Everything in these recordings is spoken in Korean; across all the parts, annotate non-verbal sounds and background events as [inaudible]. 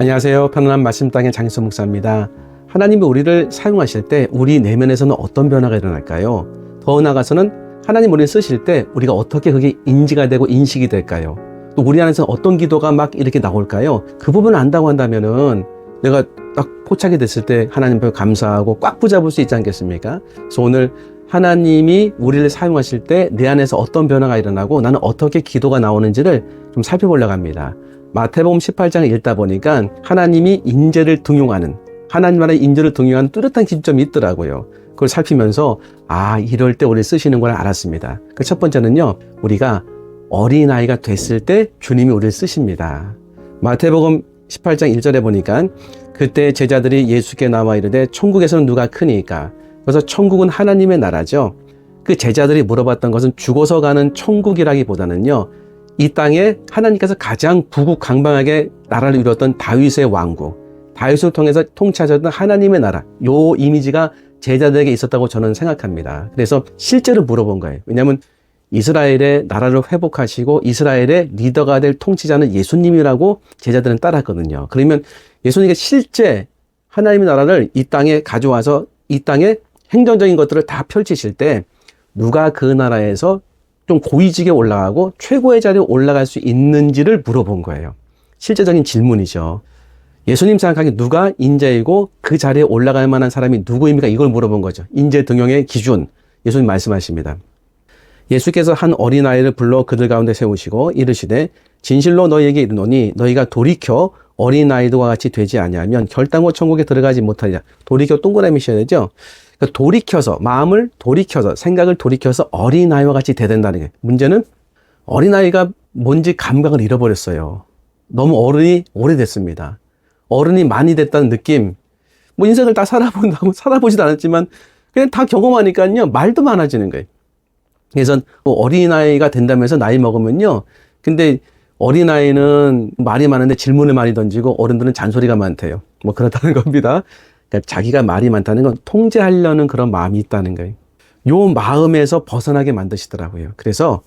안녕하세요. 편안한 말씀 땅의 장수 목사입니다. 하나님이 우리를 사용하실 때 우리 내면에서는 어떤 변화가 일어날까요? 더 나아가서는 하나님 우리를 쓰실 때 우리가 어떻게 그게 인지가 되고 인식이 될까요? 또 우리 안에서 어떤 기도가 막 이렇게 나올까요? 그 부분을 안다고 한다면은 내가 딱 포착이 됐을 때 하나님 앞에 감사하고 꽉 붙잡을 수 있지 않겠습니까? 그래서 오늘 하나님이 우리를 사용하실 때 내 안에서 어떤 변화가 일어나고 나는 어떻게 기도가 나오는지를 좀 살펴보려고 합니다. 마태복음 18장을 읽다 보니까 하나님이 인재를 등용하는 하나님 나라의 인재를 등용하는 뚜렷한 기점이 있더라고요. 그걸 살피면서 아 이럴 때 우리 쓰시는 걸 알았습니다. 그 첫 번째는요 우리가 어린 아이가 됐을 때 주님이 우리를 쓰십니다. 마태복음 18장 1절에 보니까 그때 제자들이 예수께 나와 이르되 천국에서는 누가 크니까 그래서 천국은 하나님의 나라죠. 그 제자들이 물어봤던 것은 죽어서 가는 천국이라기보다는요. 이 땅에 하나님께서 가장 부국 강방하게 나라를 이루었던 다윗의 왕국, 다윗을 통해서 통치하셨던 하나님의 나라, 요 이미지가 제자들에게 있었다고 저는 생각합니다. 그래서 실제로 물어본 거예요. 왜냐하면 이스라엘의 나라를 회복하시고 이스라엘의 리더가 될 통치자는 예수님이라고 제자들은 따랐거든요. 그러면 예수님이 실제 하나님의 나라를 이 땅에 가져와서 이 땅에 행정적인 것들을 다 펼치실 때 누가 그 나라에서 좀 고위직에 올라가고 최고의 자리에 올라갈 수 있는지를 물어본 거예요. 실제적인 질문이죠. 예수님 생각하기에 누가 인재이고 그 자리에 올라갈 만한 사람이 누구입니까? 이걸 물어본 거죠. 인재 등용의 기준. 예수님 말씀하십니다. 예수께서 한 어린아이를 불러 그들 가운데 세우시고 이르시되 진실로 너희에게 이르노니 너희가 돌이켜 어린아이들과 같이 되지 아니하면 결단코 천국에 들어가지 못하리라. 돌이켜 동그라미 셔야 되죠. 그러니까 돌이켜서 마음을 돌이켜서 생각을 돌이켜서 어린아이와 같이 돼야 된다는 게 문제는 어린아이가 뭔지 감각을 잃어버렸어요. 너무 어른이 오래됐습니다. 어른이 많이 됐다는 느낌. 뭐 인생을 다 살아본다고 살아보지도 않았지만 그냥 다 경험하니까요 말도 많아지는 거예요. 그래서 뭐 어린아이가 된다면서 나이 먹으면요. 근데 어린아이는 말이 많은데 질문을 많이 던지고 어른들은 잔소리가 많대요. 뭐 그렇다는 [laughs] 겁니다. 그러니까 자기가 말이 많다는 건 통제하려는 그런 마음이 있다는 거예요. 요 마음에서 벗어나게 만드시더라고요. 그래서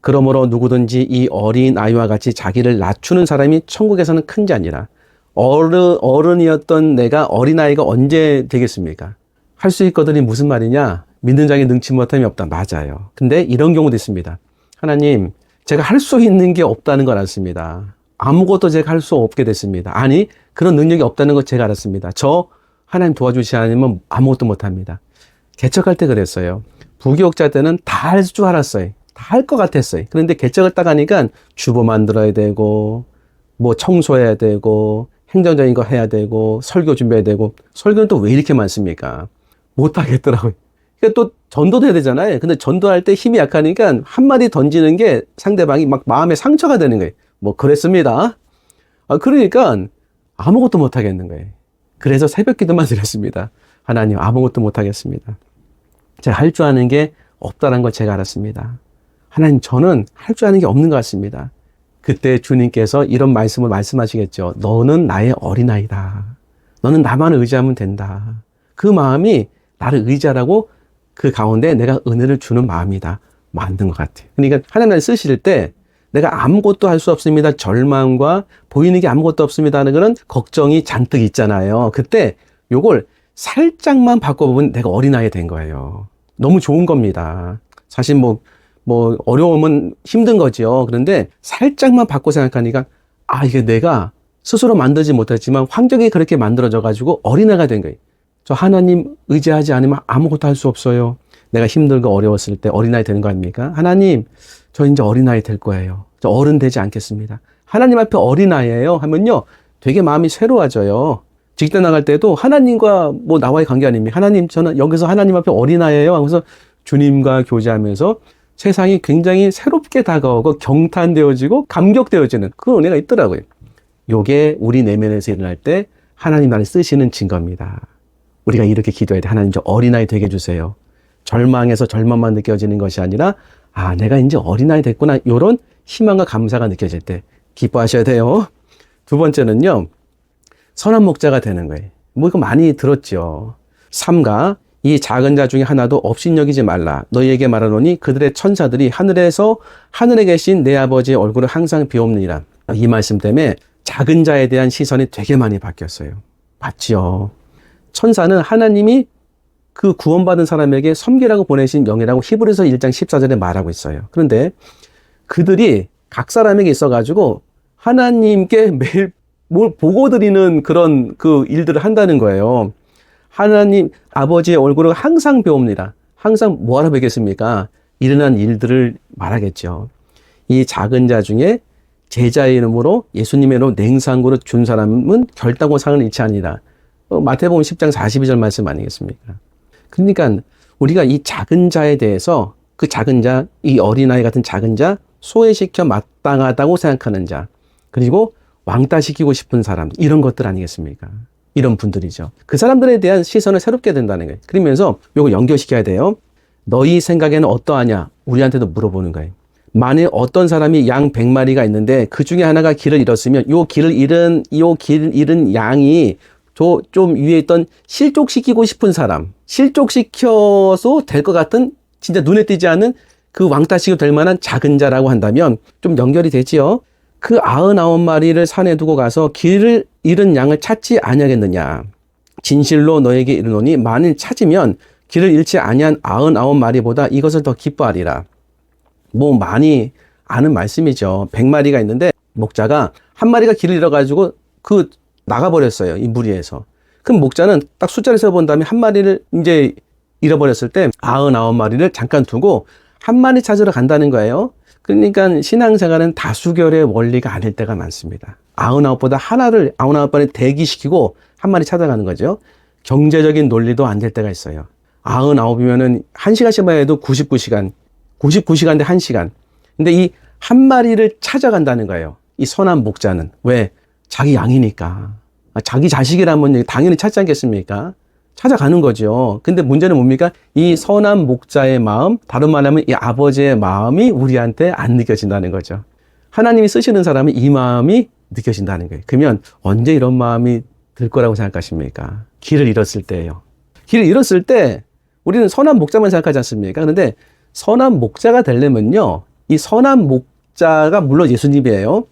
그러므로 누구든지 이 어린 아이와 같이 자기를 낮추는 사람이 천국에서는 큰 자니라. 어른, 어른이었던 내가 어린아이가 언제 되겠습니까? 할 수 있거든이 무슨 말이냐? 믿는 자에게 능치 못함이 없다. 맞아요. 근데 이런 경우도 있습니다. 하나님, 제가 할 수 있는 게 없다는 걸 알았습니다. 아무것도 제가 할 수 없게 됐습니다. 아니, 그런 능력이 없다는 걸 제가 알았습니다. 저 하나님 도와주시 않으면 아무것도 못합니다. 개척할 때 그랬어요. 부교육자 때는 다 할 줄 알았어요. 다 할 것 같았어요. 그런데 개척을 딱 하니까 주보 만들어야 되고, 뭐 청소해야 되고, 행정적인 거 해야 되고, 설교 준비해야 되고, 설교는 또 왜 이렇게 많습니까? 못하겠더라고요. 그러니까 또 전도도 해야 되잖아요. 근데 전도할 때 힘이 약하니까 한마디 던지는 게 상대방이 막 마음에 상처가 되는 거예요. 뭐 그랬습니다. 아, 그러니까 아무것도 못 하겠는 거예요. 그래서 새벽 기도만 [laughs] 드렸습니다. 하나님 아무것도 못 하겠습니다. 제가 할 줄 아는 게 없다는 걸 제가 알았습니다. 하나님 저는 할 줄 아는 게 없는 것 같습니다. 그때 주님께서 이런 말씀을 말씀하시겠죠. 너는 나의 어린아이다. 너는 나만 의지하면 된다. 그 마음이 나를 의지하라고 그 가운데 내가 은혜를 주는 마음이다. 맞는 것 같아요. 그러니까 하나님 나를 쓰실 때 내가 아무것도 할 수 없습니다. 절망과 보이는 게 아무것도 없습니다. 하는 그런 걱정이 잔뜩 있잖아요. 그때 요걸 살짝만 바꿔보면 내가 어린아이 된 거예요. 너무 좋은 겁니다. 사실 뭐, 뭐, 어려움은 힘든 거죠. 그런데 살짝만 바꿔 생각하니까, 아, 이게 내가 스스로 만들지 못했지만 환경이 그렇게 만들어져 가지고 어린애가 된 거예요. 저 하나님 의지하지 않으면 아무것도 할 수 없어요. 내가 힘들고 어려웠을 때 어린아이 되는 거 아닙니까? 하나님, 저 이제 어린아이 될 거예요. 저 어른 되지 않겠습니다. 하나님 앞에 어린아이예요 하면요. 되게 마음이 새로워져요. 직대 나갈 때도 하나님과 뭐 나와의 관계 아닙니까? 하나님, 저는 여기서 하나님 앞에 어린아이예요 하면서 주님과 교제하면서 세상이 굉장히 새롭게 다가오고 경탄되어지고 감격되어지는 그런 은혜가 있더라고요. 요게 우리 내면에서 일어날 때 하나님 나를 쓰시는 증거입니다. 우리가 이렇게 기도해야 돼. 하나님 저 어린아이 되게 해주세요. 절망에서 절망만 느껴지는 것이 아니라 아 내가 이제 어린아이 됐구나 요런 희망과 감사가 느껴질 때 기뻐하셔야 돼요. 두 번째는요. 선한 목자가 되는 거예요. 뭐 이거 많이 들었죠. 삼가 이 작은 자 중에 하나도 업신여기지 말라. 너희에게 말하노니 그들의 천사들이 하늘에서 하늘에 계신 내 아버지의 얼굴을 항상 비옵느니라. 이 말씀 때문에 작은 자에 대한 시선이 되게 많이 바뀌었어요. 맞죠? 천사는 하나님이 그 구원받은 사람에게 섬기라고 보내신 명이라고 히브리서 1장 14절에 말하고 있어요. 그런데 그들이 각 사람에게 있어가지고 하나님께 매일 뭘 보고 드리는 그런 그 일들을 한다는 거예요. 하나님 아버지의 얼굴을 항상 배웁니다. 항상 뭐하러 배겠습니까? 일어난 일들을 말하겠죠. 이 작은 자 중에 제자의 이름으로 예수님의 이름 냉상구를 준 사람은 결단고 상을 잃지 아니라. 어, 마태복음 10장 42절 말씀 아니겠습니까? 그러니까 우리가 이 작은 자에 대해서 그 작은 자, 이 어린아이 같은 작은 자, 소외시켜 마땅하다고 생각하는 자, 그리고 왕따시키고 싶은 사람, 이런 것들 아니겠습니까? 이런 분들이죠. 그 사람들에 대한 시선을 새롭게 된다는 거예요. 그러면서 요거 연결시켜야 돼요. 너희 생각에는 어떠하냐? 우리한테도 물어보는 거예요. 만일 어떤 사람이 양 100마리가 있는데 그 중에 하나가 길을 잃었으면 요 길을 잃은 요 길 잃은 양이 저 좀 위에 있던 실족시키고 싶은 사람, 실족시켜서 될 것 같은 진짜 눈에 띄지 않은 그 왕따시고 될 만한 작은 자라고 한다면 좀 연결이 되지요. 그 아흔아홉 마리를 산에 두고 가서 길을 잃은 양을 찾지 아니하겠느냐. 진실로 너에게 이르노니 만일 찾으면 길을 잃지 아니한 아흔아홉 마리보다 이것을 더 기뻐하리라. 뭐 많이 아는 말씀이죠. 백 마리가 있는데 목자가 한 마리가 길을 잃어가지고 그 나가버렸어요. 이 무리에서. 그럼 목자는 딱 숫자를 세어본 다음에 한 마리를 이제 잃어버렸을 때 아흔아홉 마리를 잠깐 두고 한 마리 찾으러 간다는 거예요. 그러니까 신앙생활은 다수결의 원리가 아닐 때가 많습니다. 아흔아홉보다 하나를 아흔아홉 번에 대기시키고 한 마리 찾아가는 거죠. 경제적인 논리도 안 될 때가 있어요. 아흔아홉이면은 한 시간씩만 해도 99시간, 99시간 대 1시간. 근데 이 한 마리를 찾아간다는 거예요. 이 선한 목자는. 왜? 자기 양이니까. 아, 자기 자식이라면 당연히 찾지 않겠습니까? 찾아가는 거죠. 근데 문제는 뭡니까? 이 선한 목자의 마음, 다른 말하면 이 아버지의 마음이 우리한테 안 느껴진다는 거죠. 하나님이 쓰시는 사람은 이 마음이 느껴진다는 거예요. 그러면 언제 이런 마음이 들 거라고 생각하십니까? 길을 잃었을 때예요. 길을 잃었을 때 우리는 선한 목자만 생각하지 않습니까? 그런데 선한 목자가 되려면요. 이 선한 목자가 물론 예수님이에요.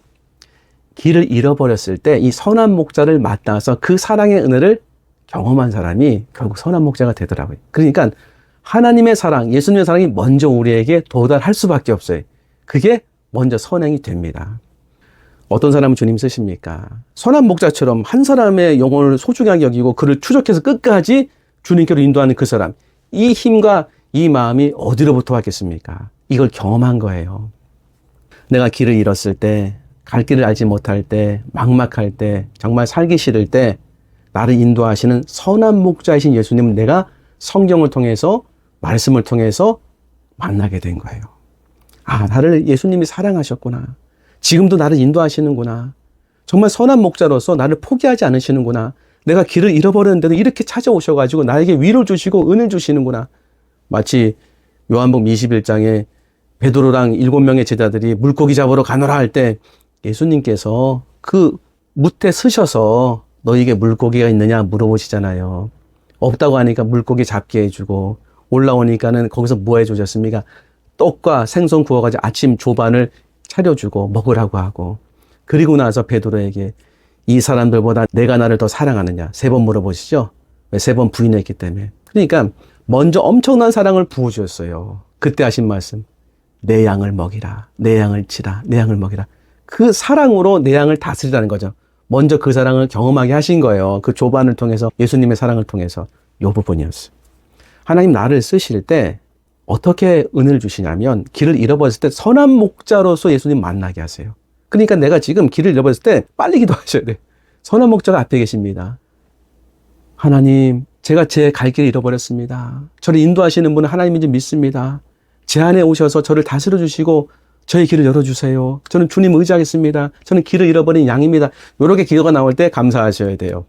길을 잃어버렸을 때 이 선한 목자를 만나서 그 사랑의 은혜를 경험한 사람이 결국 선한 목자가 되더라고요. 그러니까 하나님의 사랑, 예수님의 사랑이 먼저 우리에게 도달할 수밖에 없어요. 그게 먼저 선행이 됩니다. 어떤 사람은 주님 쓰십니까? 선한 목자처럼 한 사람의 영혼을 소중하게 여기고 그를 추적해서 끝까지 주님께로 인도하는 그 사람. 이 힘과 이 마음이 어디로부터 왔겠습니까? 이걸 경험한 거예요. 내가 길을 잃었을 때, 갈 길을 알지 못할 때, 막막할 때, 정말 살기 싫을 때, 나를 인도하시는 선한 목자이신 예수님을 내가 성경을 통해서, 말씀을 통해서 만나게 된 거예요. 아, 나를 예수님이 사랑하셨구나. 지금도 나를 인도하시는구나. 정말 선한 목자로서 나를 포기하지 않으시는구나. 내가 길을 잃어버렸는데도 이렇게 찾아오셔가지고 나에게 위를 주시고 은을 주시는구나. 마치 요한복음 21장에 베드로랑 일곱 명의 제자들이 물고기 잡으러 가노라 할 때 예수님께서 그 무태 서셔서 너에게 물고기가 있느냐 물어보시잖아요. 없다고 하니까 물고기 잡게 해주고 올라오니까는 거기서 뭐 해주셨습니까? 떡과 생선 구워가지고 아침 조반을 차려주고 먹으라고 하고 그리고 나서 베드로에게 이 사람들보다 내가 나를 더 사랑하느냐 세 번 물어보시죠. 왜 세 번 부인했기 때문에. 그러니까 먼저 엄청난 사랑을 부어주었어요. 그때 하신 말씀. 내 양을 먹이라. 내 양을 치라. 내 양을 먹이라. 그 사랑으로 내 양을 다스리라는 거죠. 먼저 그 사랑을 경험하게 하신 거예요. 그 조반을 통해서 예수님의 사랑을 통해서 요 부분이었어요. 하나님 나를 쓰실 때 어떻게 은혜를 주시냐면 길을 잃어버렸을 때 선한 목자로서 예수님 만나게 하세요. 그러니까 내가 지금 길을 잃어버렸을 때 빨리 기도하셔야 돼. 선한 목자가 앞에 계십니다. 하나님, 제가 제 갈 길을 잃어버렸습니다. 저를 인도하시는 분은 하나님인지 믿습니다. 제 안에 오셔서 저를 다스려 주시고 저의 길을 열어주세요. 저는 주님 의지하겠습니다. 저는 길을 잃어버린 양입니다. 이렇게 기도가 나올 때 감사하셔야 돼요.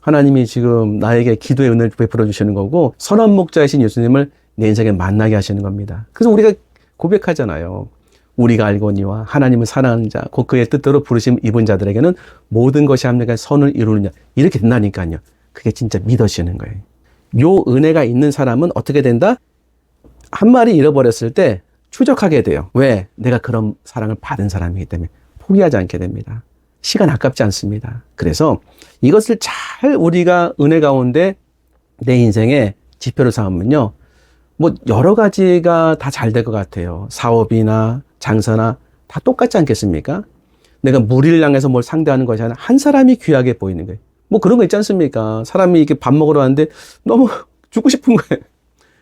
하나님이 지금 나에게 기도의 은혜를 베풀어 주시는 거고 선한 목자이신 예수님을 내 인생에 만나게 하시는 겁니다. 그래서 우리가 고백하잖아요. 우리가 알거니와 하나님을 사랑하는 자, 곧 그의 뜻대로 부르심 입은 자들에게는 모든 것이 합력한 선을 이루느냐. 이렇게 된다니까요. 그게 진짜 믿어지는 거예요. 요 은혜가 있는 사람은 어떻게 된다? 한 마리 잃어버렸을 때 추적하게 돼요. 왜? 내가 그런 사랑을 받은 사람이기 때문에 포기하지 않게 됩니다. 시간 아깝지 않습니다. 그래서 이것을 잘 우리가 은혜 가운데 내 인생에 지표를 삼으면요. 뭐 여러 가지가 다 잘 될 것 같아요. 사업이나 장사나 다 똑같지 않겠습니까? 내가 무리를 향해서 뭘 상대하는 것이 아니라 한 사람이 귀하게 보이는 거예요. 뭐 그런 거 있지 않습니까? 사람이 이렇게 밥 먹으러 왔는데 너무 [laughs] 죽고 싶은 거예요.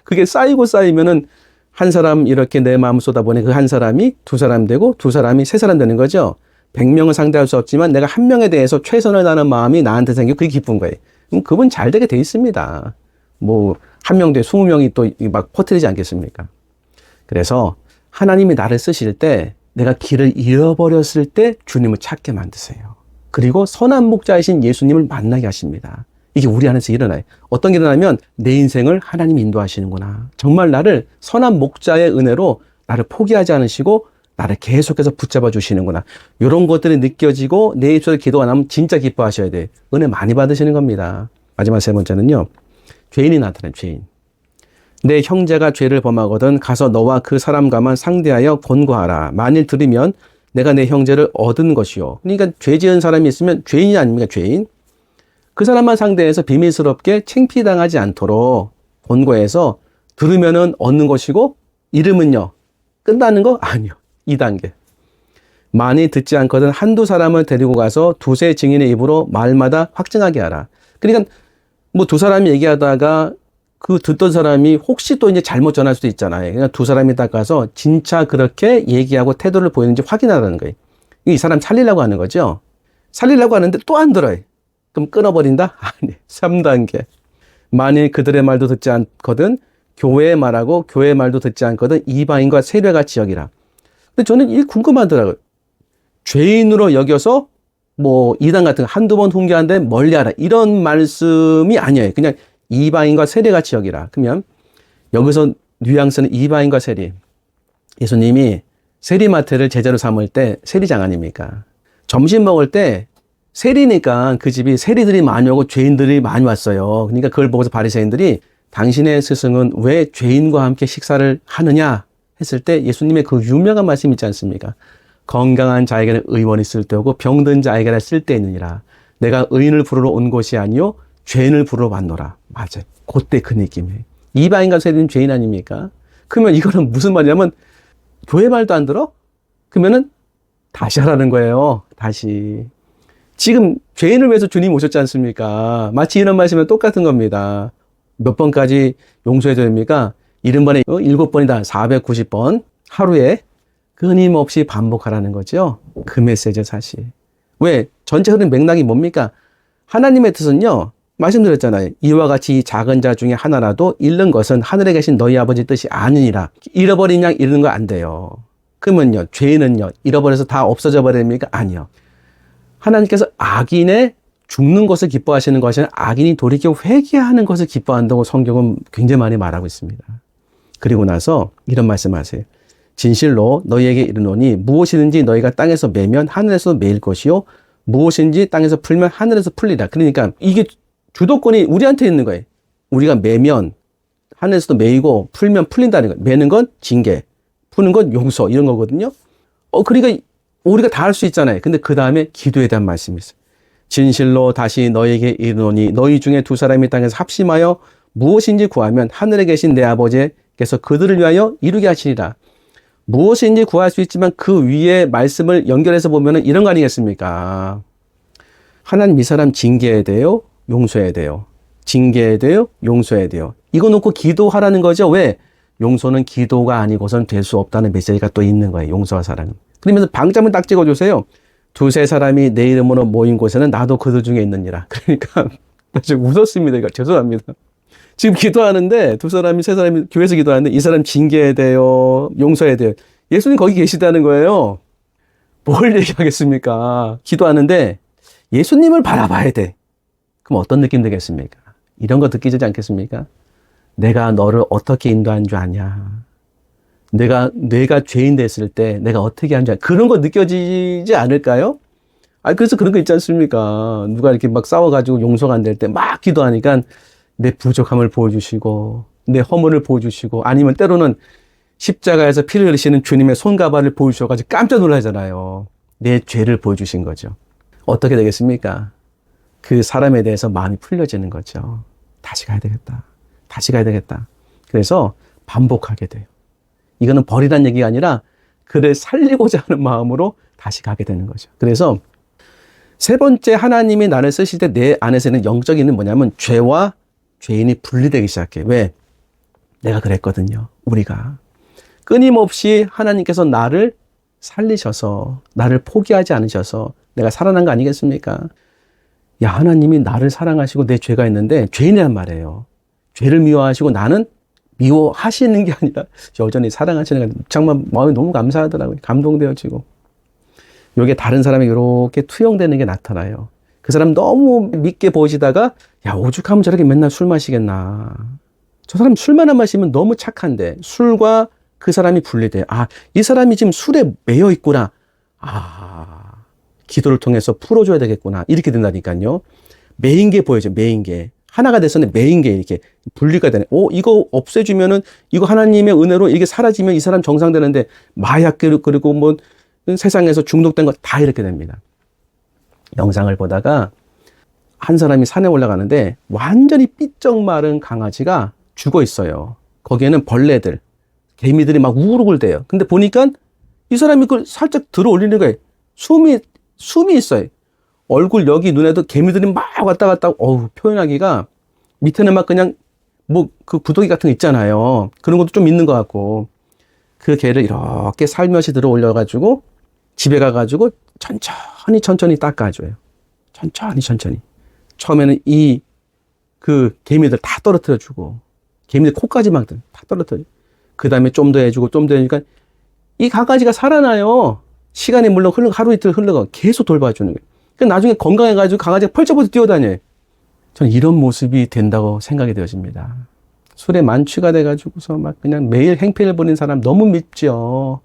그게 쌓이고 쌓이면은 한 사람 이렇게 내 마음 쏟아보내 그한 사람이 두 사람 되고 두 사람이 세 사람 되는 거죠. 백 명을 상대할 수 없지만 내가 한 명에 대해서 최선을 다하는 마음이 나한테 생기고 그게 기쁜 거예요. 그럼 그분 잘 되게 돼 있습니다. 뭐 한 명돼 스무 명이 또 막 퍼뜨리지 않겠습니까? 그래서 하나님이 나를 쓰실 때 내가 길을 잃어버렸을 때 주님을 찾게 만드세요. 그리고 선한 목자이신 예수님을 만나게 하십니다. 이게 우리 안에서 일어나요. 어떤 게 일어나면 내 인생을 하나님이 인도하시는구나. 정말 나를 선한 목자의 은혜로 나를 포기하지 않으시고 나를 계속해서 붙잡아 주시는구나. 이런 것들이 느껴지고 내 입술에 기도가 나면 진짜 기뻐하셔야 돼. 은혜 많이 받으시는 겁니다. 마지막 세 번째는요. 죄인이 나타나요. 죄인. 내 형제가 죄를 범하거든 가서 너와 그 사람과만 상대하여 권고하라. 만일 들으면 내가 내 형제를 얻은 것이요. 그러니까 죄 지은 사람이 있으면 죄인이 아닙니까? 죄인. 그 사람만 상대해서 비밀스럽게 챙피당하지 않도록 권고해서 들으면은 얻는 것이고 잃으면요. 끝나는 거 아니요. 2단계. 많이 듣지 않거든 한두 사람을 데리고 가서 두세 증인의 입으로 말마다 확증하게 하라. 그러니까 뭐 두 사람이 얘기하다가 그 듣던 사람이 혹시 또 이제 잘못 전할 수도 있잖아요. 그냥 두 사람이 딱 가서 진짜 그렇게 얘기하고 태도를 보이는지 확인하라는 거예요. 이 사람 살리려고 하는 거죠. 살리려고 하는데 또 안 들어요. 그럼 끊어버린다? [laughs] 아니, 3단계. 만일 그들의 말도 듣지 않거든 교회의 말하고 교회의 말도 듣지 않거든 이방인과 세례가 지역이라. 근데 저는 이게 궁금하더라고요. 죄인으로 여겨서 뭐 이단 같은 거 한두 번 훈계하는데 멀리하라 이런 말씀이 아니에요. 그냥 이방인과 세례가 지역이라. 그러면 여기서 뉘앙스는 이방인과 세리. 예수님이 세리마트를 제자로 삼을 때 세리장 아닙니까? 점심 먹을 때 세리니까 그 집이 세리들이 많이 오고 죄인들이 많이 왔어요. 그러니까 그걸 보고서 바리새인들이 당신의 스승은 왜 죄인과 함께 식사를 하느냐 했을 때 예수님의 그 유명한 말씀 있지 않습니까? 건강한 자에게는 의원이 쓸데없고 병든 자에게는 쓸데있느니라. 내가 의인을 부르러 온 것이 아니요 죄인을 부르러 왔노라. 맞아요. 그때 그 느낌이에요. 이방인과 세리는 죄인 아닙니까? 그러면 이거는 무슨 말이냐면 교회 말도 안 들어? 그러면은 다시 하라는 거예요. 다시. 지금 죄인을 위해서 주님 오셨지 않습니까? 마치 이런 말씀은 똑같은 겁니다. 몇 번까지 용서해줘야 됩니까? 70번에 7번이다. 490번. 하루에 끊임없이 반복하라는 거죠. 그 메시지 사실. 왜? 전체 흐름 맥락이 뭡니까? 하나님의 뜻은요. 말씀드렸잖아요. 이와 같이 이 작은 자 중에 하나라도 잃는 것은 하늘에 계신 너희 아버지 뜻이 아니니라. 잃어버린 양 잃는 거 안 돼요. 그러면요. 죄는요. 잃어버려서 다 없어져 버립니까? 아니요. 하나님께서 악인의 죽는 것을 기뻐하시는 것이 아니라 악인이 돌이켜 회개하는 것을 기뻐한다고 성경은 굉장히 많이 말하고 있습니다. 그리고 나서 이런 말씀하세요. 진실로 너희에게 이르노니 무엇이든지 너희가 땅에서 매면 하늘에서 매일 것이요 무엇인지 땅에서 풀면 하늘에서 풀리라. 그러니까 이게 주도권이 우리한테 있는 거예요. 우리가 매면 하늘에서도 매이고 풀면 풀린다는 거예요. 매는 건 징계, 푸는 건 용서 이런 거거든요. 어 그러니까 우리가 다 할 수 있잖아요. 근데 그 다음에 기도에 대한 말씀이 있어요. 진실로 다시 너에게 이르노니 너희 중에 두 사람이 땅에서 합심하여 무엇인지 구하면 하늘에 계신 내 아버지께서 그들을 위하여 이루게 하시리라. 무엇인지 구할 수 있지만 그 위에 말씀을 연결해서 보면은 이런 거 아니겠습니까? 하나님 이 사람 징계해야 돼요? 용서해야 돼요? 징계해야 돼요? 용서해야 돼요? 이거 놓고 기도하라는 거죠. 왜? 용서는 기도가 아니고선 될 수 없다는 메시지가 또 있는 거예요. 용서와 사랑은. 그러면서 방점을 딱 찍어주세요. 두세 사람이 내 이름으로 모인 곳에는 나도 그들 중에 있느니라. [laughs] 그러니까 나 지금 웃었습니다. 이거 죄송합니다. 지금 기도하는데 두 사람이 세 사람이 교회에서 기도하는데 이 사람 징계해야 돼요. 용서해야 돼요. 예수님 거기 계시다는 거예요. 뭘 얘기하겠습니까? 기도하는데 예수님을 바라봐야 돼. 그럼 어떤 느낌 들겠습니까? 이런 거 느끼지 않겠습니까? 내가 너를 어떻게 인도한 줄 아냐? 내가 내가 죄인 됐을 때 내가 어떻게 아냐? 그런 거 느껴지지 않을까요? 아 그래서 그런 거 있지 않습니까? 누가 이렇게 막 싸워가지고 용서가 안 될 때 막 기도하니까 내 부족함을 보여주시고 내 허물을 보여주시고 아니면 때로는 십자가에서 피를 흘리시는 주님의 손가발을 보여주셔가지고 깜짝 놀라잖아요. 내 죄를 보여주신 거죠. 어떻게 되겠습니까? 그 사람에 대해서 마음이 풀려지는 거죠. 다시 가야 되겠다. 다시 가야 되겠다. 그래서 반복하게 돼요. 이거는 버리란 얘기가 아니라 그를 살리고자 하는 마음으로 다시 가게 되는 거죠. 그래서 세 번째 하나님이 나를 쓰실 때 내 안에서는 영적인 는 뭐냐면 죄와 죄인이 분리되기 시작해. 왜? 내가 그랬거든요. 우리가. 끊임없이 하나님께서 나를 살리셔서 나를 포기하지 않으셔서 내가 살아난 거 아니겠습니까? 야, 하나님이 나를 사랑하시고 내 죄가 있는데 죄인이란 말이에요. 죄를 미워하시고 나는 미워하시는 게 아니라 여전히 사랑하시는 게 정말 마음이 너무 감사하더라고요. 감동되어지고. 요게 다른 사람이 이렇게 투영되는 게 나타나요. 그 사람 너무 믿게 보시다가 야, 오죽하면 저렇게 맨날 술 마시겠나. 저 사람 술만 안 마시면 너무 착한데 술과 그 사람이 분리돼. 아, 이 사람이 지금 술에 매여 있구나. 아, 기도를 통해서 풀어줘야 되겠구나. 이렇게 된다니까요. 매인 게 보여져, 매인 게. 하나가 돼서는 매인 게 이렇게 분리가 되네. 오, 이거 없애주면은, 이거 하나님의 은혜로 이게 사라지면 이 사람 정상되는데, 마약, 그리고 뭐, 세상에서 중독된 거다 이렇게 됩니다. 영상을 보다가, 한 사람이 산에 올라가는데, 완전히 삐쩍 마른 강아지가 죽어 있어요. 거기에는 벌레들, 개미들이 막 우르르 대요. 근데 보니까 이 사람이 그걸 살짝 들어 올리는 거예요. 숨이, 숨이 있어요. 얼굴 여기 눈에도 개미들이 막 왔다 갔다, 어우, 표현하기가 밑에는 막 그냥 뭐 그 구더기 같은 거 있잖아요. 그런 것도 좀 있는 것 같고. 그 개를 이렇게 살며시 들어 올려가지고 집에 가가지고 천천히 천천히 닦아줘요. 천천히 천천히. 처음에는 이 그 개미들 다 떨어뜨려 주고 개미들 코까지 막 다 떨어뜨려. 그 다음에 좀 더 해주고 좀 더 해주니까 이 강아지가 살아나요. 시간이 물론 흘러 하루 이틀 흘러가 계속 돌봐주는 거예요. 그 나중에 건강해가지고 강아지가 펄쩍펄쩍 뛰어다녀요. 저는 이런 모습이 된다고 생각이 되어집니다. 술에 만취가 돼가지고서 막 그냥 매일 행패를 부리는 사람 너무 밉죠.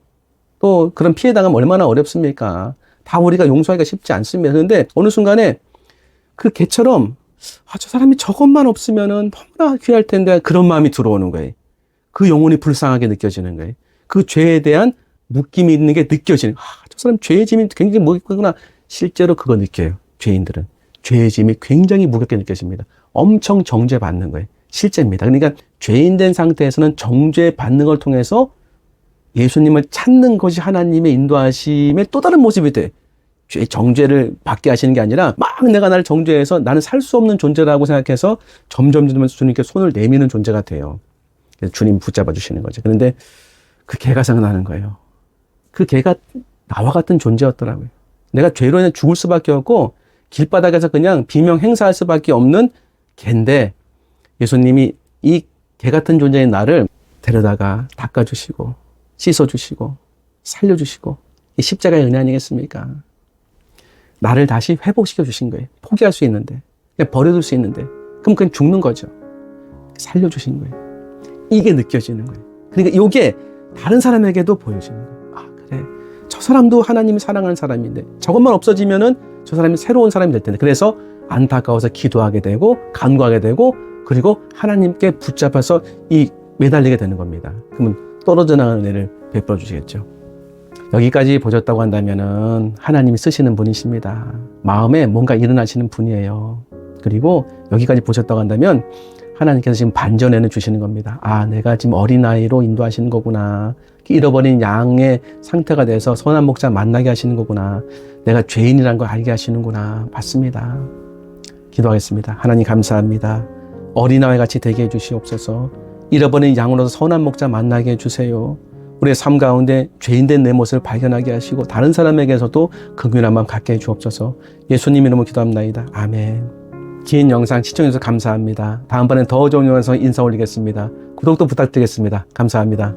또 그런 피해 당하면 얼마나 어렵습니까? 다 우리가 용서하기가 쉽지 않습니다. 그런데 어느 순간에 그 개처럼 아, 저 사람이 저것만 없으면은 너무나 귀할 텐데 그런 마음이 들어오는 거예요. 그 영혼이 불쌍하게 느껴지는 거예요. 그 죄에 대한 묶임이 있는 게 느껴지는, 아, 저 사람 죄의 짐이 굉장히 무겁구나. 실제로 그거 느껴요. 죄인들은. 죄의 짐이 굉장히 무겁게 느껴집니다. 엄청 정죄받는 거예요. 실제입니다. 그러니까 죄인 된 상태에서는 정죄받는 걸 통해서 예수님을 찾는 것이 하나님의 인도하심의 또 다른 모습이 돼. 죄, 정죄를 받게 하시는 게 아니라 막 내가 나를 정죄해서 나는 살 수 없는 존재라고 생각해서 점점 점점 주님께 손을 내미는 존재가 돼요. 그래서 주님 붙잡아 주시는 거죠. 그런데 그 개가 생각나는 거예요. 그 개가 나와 같은 존재였더라고요. 내가 죄로 인해 죽을 수밖에 없고 길바닥에서 그냥 비명 행사할 수밖에 없는 개인데 예수님이 이 개 같은 존재인 나를 데려다가 닦아주시고 씻어주시고 살려주시고 이 십자가의 은혜 아니겠습니까? 나를 다시 회복시켜 주신 거예요. 포기할 수 있는데 그냥 버려둘 수 있는데 그럼 그냥 죽는 거죠. 살려주신 거예요. 이게 느껴지는 거예요. 그러니까 이게 다른 사람에게도 보여지는 거예요. 사람도 하나님이 사랑하는 사람인데 저것만 없어지면은 저 사람이 새로운 사람이 될 텐데. 그래서 안타까워서 기도하게 되고 간구하게 되고 그리고 하나님께 붙잡아서 이 매달리게 되는 겁니다. 그러면 떨어져 나가는 은혜를 베풀어 주시겠죠. 여기까지 보셨다고 한다면은 하나님이 쓰시는 분이십니다. 마음에 뭔가 일어나시는 분이에요. 그리고 여기까지 보셨다고 한다면 하나님께서 지금 반전에는 주시는 겁니다. 아, 내가 지금 어린아이로 인도하시는 거구나. 잃어버린 양의 상태가 돼서 선한 목자 만나게 하시는 거구나. 내가 죄인이란 걸 알게 하시는구나. 맞습니다. 기도하겠습니다. 하나님 감사합니다. 어린아이 같이 되게 해주시옵소서. 잃어버린 양으로서 선한 목자 만나게 해주세요. 우리의 삶 가운데 죄인된 내 모습을 발견하게 하시고 다른 사람에게서도 긍휼한 마음 갖게 해 주옵소서. 예수님 이름으로 기도합나이다. 아멘. 긴 영상 시청해주셔서 감사합니다. 다음번엔 더 좋은 영상에서 인사 올리겠습니다. 구독도 부탁드리겠습니다. 감사합니다.